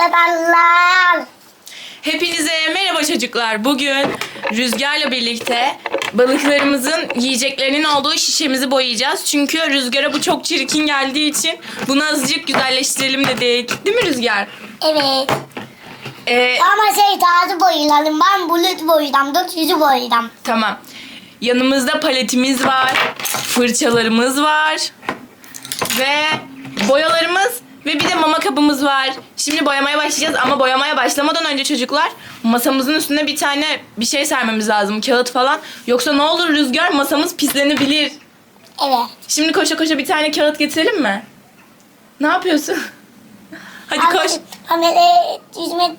Merhabalar. Hepinize merhaba çocuklar. Bugün Rüzgar'la birlikte balıklarımızın yiyeceklerinin olduğu şişemizi boyayacağız. Çünkü Rüzgar'a bu çok çirkin geldiği için bunu azıcık güzelleştirelim dedik. Değil mi Rüzgar? Evet. Ee, Ama şey tarzı boyayalım. Ben bulut boyayacağım. Dört yüzü boyayacağım. tamam. Yanımızda paletimiz var. Fırçalarımız var. Ve boyalarımız ve bir de mama kabımız var. Şimdi boyamaya başlayacağız ama boyamaya başlamadan önce çocuklar masamızın üstüne bir tane bir şey sermemiz lazım. Kağıt falan. Yoksa ne olur rüzgar masamız pislenebilir. Evet. Şimdi koşa koşa bir tane kağıt getirelim mi? Ne yapıyorsun? Hadi koş. Amele yüzme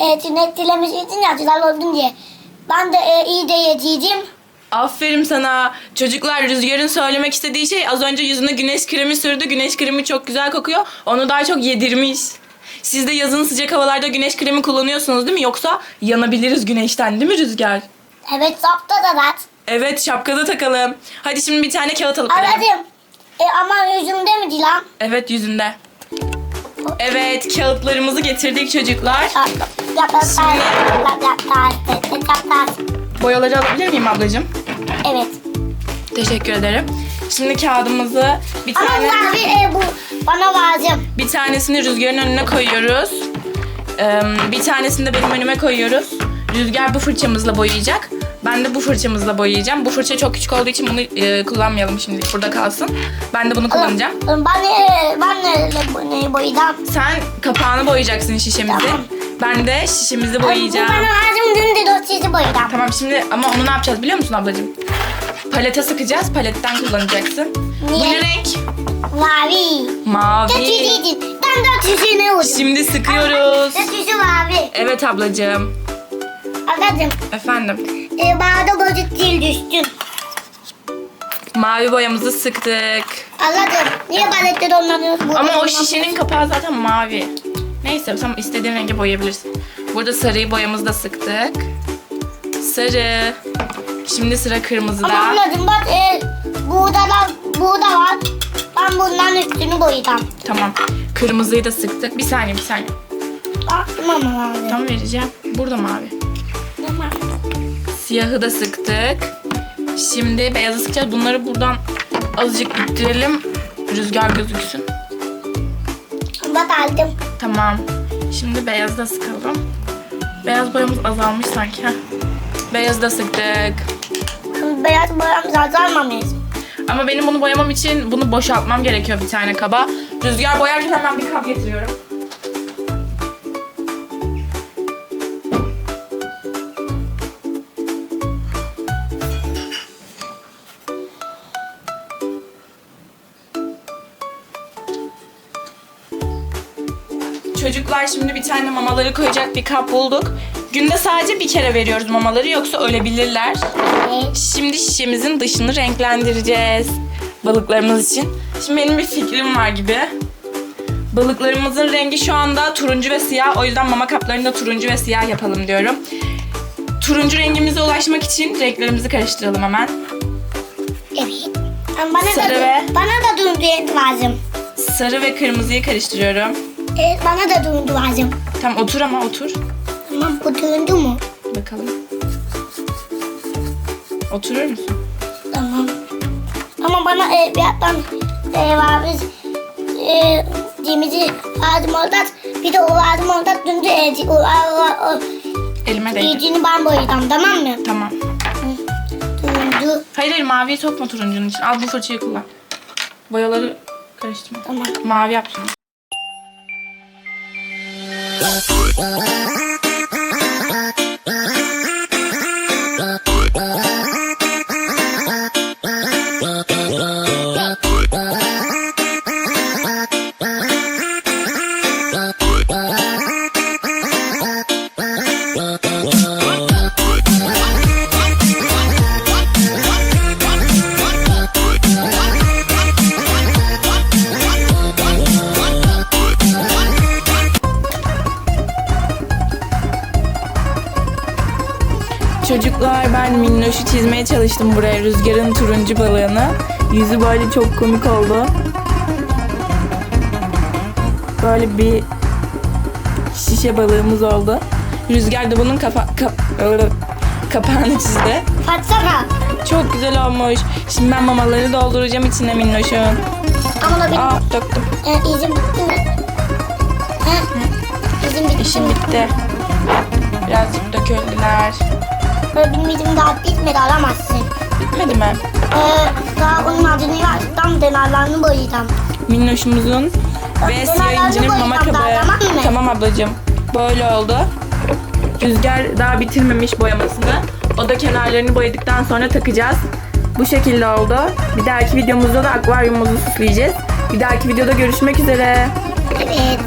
e, sünnet dilemiş için ya güzel oldun diye. Ben de e, iyi de yediydim. Aferin sana. Çocuklar Rüzgar'ın söylemek istediği şey az önce yüzüne güneş kremi sürdü. Güneş kremi çok güzel kokuyor. Onu daha çok yedirmiş. Siz de yazın sıcak havalarda güneş kremi kullanıyorsunuz değil mi? Yoksa yanabiliriz güneşten değil mi Rüzgar? Evet sapta da var. Evet şapkada takalım. Hadi şimdi bir tane kağıt alıp. Aradım. E, ama yüzümde mi dilan? Evet yüzünde. Evet kağıtlarımızı getirdik çocuklar. Boyaları alabilir miyim ablacığım? Evet. Teşekkür ederim. Şimdi kağıdımızı bir Ama tane mavi e, bu bana lazım. bir tanesini Rüzgar'ın önüne koyuyoruz. Ee, bir tanesini de benim önüme koyuyoruz. Rüzgar bu fırçamızla boyayacak. Ben de bu fırçamızla boyayacağım. Bu fırça çok küçük olduğu için bunu e, kullanmayalım şimdi. Burada kalsın. Ben de bunu kullanacağım. Ben e, ben de bu neyi boyayacağım? Sen kapağını boyayacaksın şişemizi. Tamam. Ben de şişemizi Bu boyayacağım. bana lazım dün de boyayacağım. Tamam şimdi ama onu ne yapacağız biliyor musun ablacığım? Palete sıkacağız. Paletten kullanacaksın. Bu Niye? ne renk? Mavi. Mavi. yüzüydün. Ben dört yüzüğü ne vurdum? Şimdi sıkıyoruz. Yüzü mavi. Evet ablacığım. Anladım. Efendim. E, bana da bozuk değil düştün. Mavi boyamızı sıktık. Anladım. Niye balette donlanıyorsun? Burada Ama o şişenin kapağı zaten mavi. Neyse sen istediğin rengi boyayabilirsin. Burada sarıyı boyamızı da sıktık. Sarı. Şimdi sıra Ama kırmızıda. anladım bak e, burada da burada var. Ben bundan üstünü boyayacağım. Tamam. Kırmızıyı da sıktık. Bir saniye bir saniye. Bak mama abi. Tam vereceğim. Burada mavi. Tamam. Siyahı da sıktık. Şimdi beyazı sıkacağız. Bunları buradan azıcık ittirelim. Rüzgar gözüksün. Bak aldım. Tamam. Şimdi beyazı da sıkalım. Beyaz boyamız azalmış sanki. Heh. Beyazı da sıktık. Beyaz boyamız azalmamayız. Ama benim bunu boyamam için bunu boşaltmam gerekiyor bir tane kaba. Rüzgar boyarken hemen bir kap getiriyorum. Çocuklar şimdi bir tane mamaları koyacak bir kap bulduk. Günde sadece bir kere veriyoruz mamaları yoksa ölebilirler. Evet. Şimdi şişemizin dışını renklendireceğiz balıklarımız için. Şimdi benim bir fikrim var gibi. Balıklarımızın rengi şu anda turuncu ve siyah. O yüzden mama kaplarını da turuncu ve siyah yapalım diyorum. Turuncu rengimize ulaşmak için renklerimizi karıştıralım hemen. Evet. Ama bana Sarı da ve- bana da durundu lazım. Sarı ve kırmızıyı karıştırıyorum. Evet bana da durundu lazım. Tamam otur ama otur. Tamam bu durundu mu? Bakalım. Oturur musun? Tamam. Ama bana e, bir yandan e, var biz e, cimizi lazım oldu. Bir de o lazım oldu. Dün de e, o, o, o, Elime değdi. iyicini ben boyayacağım tamam mı? Tamam. Durundu. Hayır hayır maviyi sokma turuncunun için. Al bu fırçayı kullan. Boyaları karıştırma. Tamam. Mavi yap şimdi. Çocuklar ben minnoşu çizmeye çalıştım buraya rüzgarın turuncu balığını. Yüzü böyle çok komik oldu. Böyle bir şişe balığımız oldu. Rüzgar da bunun kafa, kap, kapağını çizdi. Patsana. Çok güzel olmuş. Şimdi ben mamaları dolduracağım içine minnoşun. Ama benim Aa döktüm. e, izin bitti mi? He? İzin bitti İşim bitti. Birazcık döküldüler. Böyle izim daha bitmedi alamazsın. Bitmedi mi? Ee, daha onun adını yazdım denarlarını boyayacağım. Minnoşumuzun ve Ben siyah incinin kenarlarını mama kabı. tamam? Tamam ablacığım. Böyle oldu. Rüzgar daha bitirmemiş boyamasını. O da kenarlarını boyadıktan sonra takacağız. Bu şekilde oldu. Bir dahaki videomuzda da akvaryumumuzu süsleyeceğiz. Bir dahaki videoda görüşmek üzere. Evet.